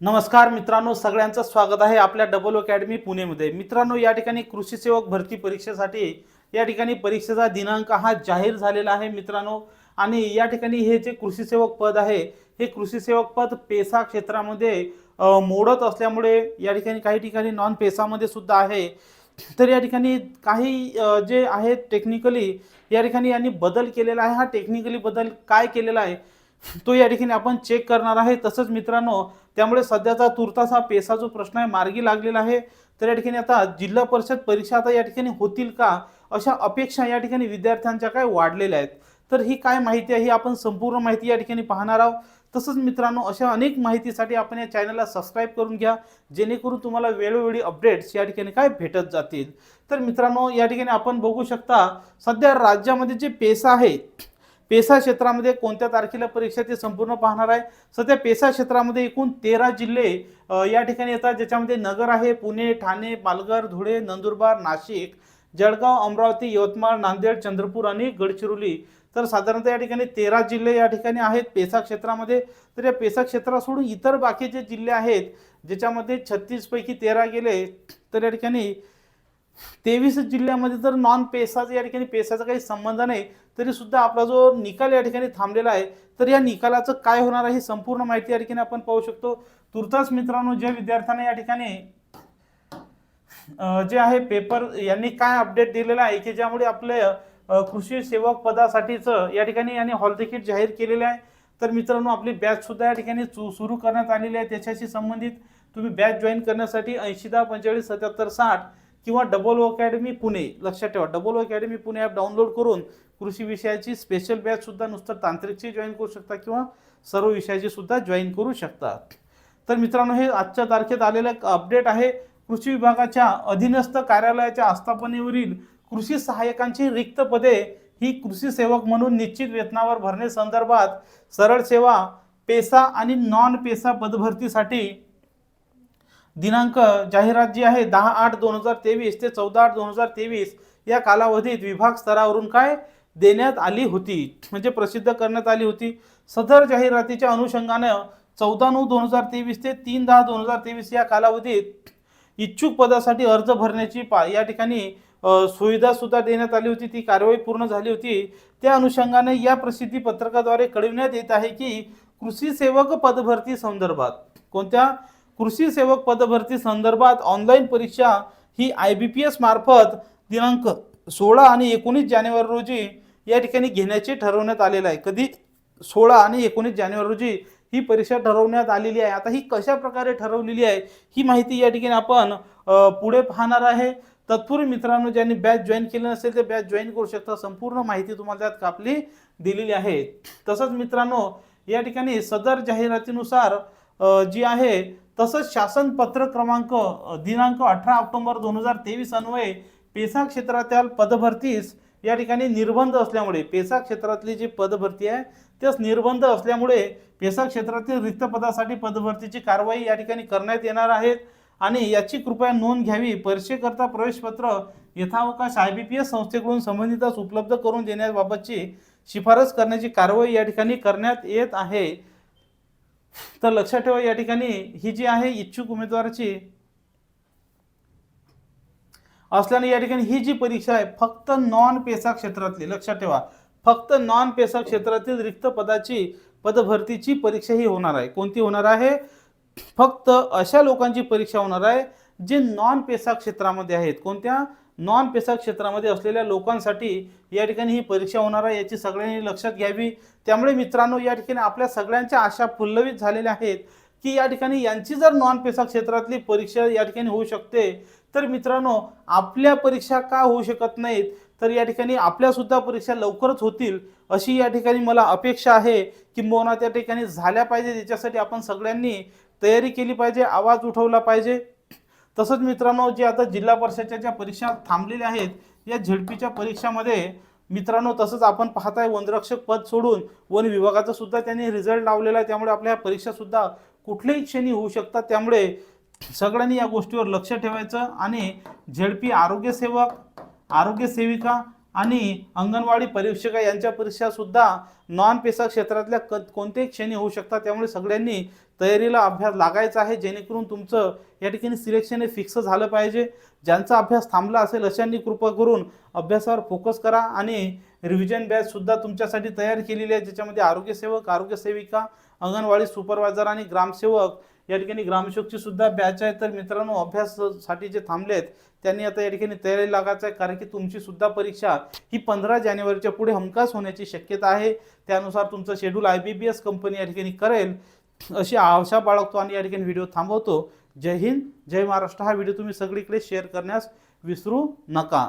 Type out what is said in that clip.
नमस्कार मित्रांनो सगळ्यांचं स्वागत आहे आपल्या डबल अकॅडमी पुणेमध्ये. मित्रांनो या ठिकाणी कृषी सेवक भरती परीक्षेसाठी या ठिकाणी परीक्षेचा दिनांक हा जाहीर झालेला आहे मित्रांनो. आणि या ठिकाणी हे जे कृषी सेवक पद आहे हे कृषी सेवक पद पेसा क्षेत्रामध्ये मोडत असल्यामुळे या ठिकाणी काही ठिकाणी नॉन पेसामध्ये सुद्धा आहे. तर या ठिकाणी काही जे आहेत टेक्निकली या ठिकाणी यांनी बदल केलेला आहे. हा टेक्निकली बदल काय केलेला आहे? तो या ठिकाणी आपण चेक करणार आहे. तसंच मित्रांनो त्यामुळे सध्याचा तुर्तास हा पेसा जो प्रश्न आहे मार्गी लागलेला आहे. तर या ठिकाणी आता जिल्हा परिषद परीक्षा आता या ठिकाणी होतील का? अशा अपेक्षा या ठिकाणी विद्यार्थ्यांच्या काय वाढलेल्या आहेत? तर ही काय माहिती आहे ही आपण संपूर्ण माहिती या ठिकाणी पाहणार आहोत. तसंच मित्रांनो अशा अनेक माहितीसाठी आपण या चॅनलला सबस्क्राईब करून घ्या जेणेकरून तुम्हाला वेळोवेळी अपडेट्स या ठिकाणी काय भेटत जातील. तर मित्रांनो या ठिकाणी आपण बघू शकता सध्या राज्यामध्ये जे पेसा आहे पेसा क्षेत्रामध्ये कोणत्या तारखेला परीक्षा ते संपूर्ण पाहणार आहे? सध्या पेसा क्षेत्रामध्ये एकूण तेरा जिल्हे या ठिकाणी येतात ज्याच्यामध्ये नगर आहे पुणे ठाणे पालघर धुळे नंदुरबार नाशिक जळगाव अमरावती यवतमाळ नांदेड चंद्रपूर आणि गडचिरोली. तर साधारणतः या ठिकाणी तेरा जिल्हे या ठिकाणी आहेत पेसा क्षेत्रामध्ये. तर या पेसा क्षेत्रा सोडून इतर बाकीचे जिल्हे आहेत ज्याच्यामध्ये छत्तीसपैकी तेरा गेले तर या ठिकाणी तेवीस जिल्ह्यामध्ये जर नॉन पेसाचा या ठिकाणी पेसाचा काही संबंध नाही तरी सुद्धा आपला जो निकाल या ठिकाणी थांबलेला आहे तर या निकालाचं काय होणार आहे ही संपूर्ण माहिती या ठिकाणी आपण पाहू शकतो. तुर्तास मित्रांनो ज्या विद्यार्थ्यांना या ठिकाणी जे आहे पेपर यांनी काय अपडेट दिलेला आहे की ज्यामुळे आपले कृषी सेवक पदासाठीचं या ठिकाणी यांनी हॉल तिकीट जाहीर केलेले आहे. तर मित्रांनो आपली बॅच सुद्धा या ठिकाणी चु सुरू करण्यात आलेली आहे. त्याच्याशी संबंधित तुम्ही बॅच जॉईन करण्यासाठी ऐंशी दहा पंचेचाळीस सत्याहत्तर साठ किंवा डबल अकॅडमी पुणे लक्षात ठेवा double academy Pune app download करून कृषी विषयाची स्पेशल बॅचसुद्धा नुसतं तांत्रिकची जॉईन करू शकता किंवा सर्व विषयाची सुद्धा जॉईन करू शकता. तर मित्रांनो हे आजच्या तारखेत आलेलं एक अपडेट आहे. कृषी विभागाच्या अधीनस्थ कार्यालयाच्या आस्थापनेवरील कृषी सहाय्यकांची रिक्त पदे ही कृषी सेवक म्हणून निश्चित वेतनावर भरणे संदर्भात सरळ सेवा पेसा आणि नॉन पेसा पदभरतीसाठी दिनांक जाहिरात जी आहे दहा आठ दोन हजार तेवीस ते चौदा आठ दोन हजार तेवीस या कालावधीत विभाग स्तरावरून काय देण्यात आली होती? म्हणजे प्रसिद्ध करण्यात आली होती. सदर जाहिरातीच्या अनुषंगानं चौदा नऊ दोन हजार तेवीस ते तीन दहा दोन हजार तेवीस या कालावधीत इच्छुक पदासाठी अर्ज भरण्याची पा या ठिकाणी सुविधासुद्धा सुविधा सुद्धा देण्यात आली होती. ती कारवाई पूर्ण झाली होती. त्या अनुषंगाने या प्रसिद्धी पत्रकाद्वारे कळविण्यात येत आहे की कृषी सेवक पदभरती संदर्भात कोणत्या कृषी सेवक पदभरती संदर्भात ऑनलाईन परीक्षा ही आय बी पी एस मार्फत दिनांक सोळा आणि एकोणीस जानेवारी रोजी या ठिकाणी घेण्याचे ठरवण्यात आलेलं आहे. कधी सोळा आणि एकोणीस जानेवारी रोजी ही परीक्षा ठरवण्यात आलेली आहे. आता ही कशा प्रकारे ठरवलेली आहे ही माहिती या ठिकाणी आपण पुढे पाहणार आहे. तत्पूर्वी मित्रांनो ज्यांनी बॅच जॉईन केलं नसेल ते बॅच जॉईन करू शकता. संपूर्ण माहिती तुम्हाला त्यात कापली दिलेली आहे. तसंच मित्रांनो या ठिकाणी सदर जाहिरातीनुसार जी आहे तसंच शासन पत्र क्रमांक दिनांक अठरा ऑक्टोबर दोन हजार तेवीस अन्वये पेसा क्षेत्रातील पदभरतीस या ठिकाणी निर्बंध असल्यामुळे पेसा क्षेत्रातली जी पदभरती आहे त्यास निर्बंध असल्यामुळे पेसा क्षेत्रातील रिक्त पदासाठी पदभरतीची कारवाई या ठिकाणी करण्यात येणार आहेत आणि याची कृपया नोंद घ्यावी. परीक्षेकरता प्रवेशपत्र यथावकाश आय बी पी एस संस्थेकडून संबंधितास उपलब्ध करून देण्याबाबतची शिफारस करण्याची कारवाई या ठिकाणी करण्यात येत आहे. तर लक्षात ठेवा या ठिकाणी ही जी आहे इच्छुक उमेदवाराची असल्याने या ठिकाणी ही जी परीक्षा आहे फक्त नॉन पेसा क्षेत्रातली लक्षात ठेवा फक्त नॉन पेसा क्षेत्रातील रिक्त पदाची पदभरतीची परीक्षा ही होणार आहे. कोणती होणार आहे? फक्त अशा लोकांची परीक्षा होणार आहे जे नॉन पेसा क्षेत्रामध्ये आहेत. कोणत्या? नॉन पेसा क्षेत्रामध्ये असलेल्या लोकांसाठी या ठिकाणी ही परीक्षा होणार आहे याची सगळ्यांनी लक्षात घ्यावी. त्यामुळे मित्रांनो या ठिकाणी आपल्या सगळ्यांच्या आशा फुल्लवित झालेल्या आहेत की या ठिकाणी यांची जर नॉन पेसा क्षेत्रातली परीक्षा या ठिकाणी होऊ शकते तर मित्रांनो आपल्या परीक्षा का होऊ शकत नाहीत? तर या ठिकाणी आपल्यासुद्धा परीक्षा लवकरच होतील अशी या ठिकाणी मला अपेक्षा आहे किंबहुना त्या ठिकाणी झाल्या पाहिजे याच्यासाठी आपण सगळ्यांनी तयारी केली पाहिजे आवाज उठवला पाहिजे. तसंच मित्रांनो जे आता जिल्हा परिषदेच्या ज्या परीक्षा थांबलेल्या आहेत या झेडपीच्या परीक्षामध्ये मित्रांनो तसंच आपण पाहताय वनरक्षक पद सोडून वन विभागाचा सुद्धा त्यांनी रिझल्ट लावलेला आहे. त्यामुळे आपल्या ह्या कुठल्याही क्षणी होऊ शकतात. त्यामुळे सगळ्यांनी या गोष्टीवर लक्ष ठेवायचं आणि झेडपी आरोग्यसेवक आरोग्यसेविका आणि अंगणवाडी परीक्षका यांच्या परीक्षासुद्धा नॉन पेसा क्षेत्रातल्या क कोणत्याही क्षणी होऊ शकतात. त्यामुळे सगळ्यांनी तयारीला अभ्यास लागायचा आहे जेणेकरून तुमचं या ठिकाणी सिलेक्शन हे फिक्स झालं पाहिजे. ज्यांचा अभ्यास थांबला असेल अशांनी कृपा करून अभ्यासावर फोकस करा आणि रिव्हिजन बॅचसुद्धा तुमच्यासाठी तयार केलेली आहे ज्याच्यामध्ये आरोग्यसेवक आरोग्यसेविका अंगणवाडी सुपरवायझर आणि ग्रामसेवक या ठिकाणी ग्रामसेवकची सुद्धा बॅच आहे. तर मित्रांनो अभ्यासासाठी जे थांबले आहेत त्यांनी आता या ठिकाणी तयारी लागायचं आहे कारण की तुमची सुद्धा परीक्षा ही पंधरा जानेवारीच्या पुढे हमखास होण्याची शक्यता आहे. त्यानुसार तुमचं schedule I B B S company या ठिकाणी करेल. अशी आशा बाळगतो आणि या ठिकाणी व्हिडिओ थांबवतो. जय हिंद जय महाराष्ट्र. हा व्हिडिओ तुम्ही सगळीकडे शेअर करण्यास विसरू नका.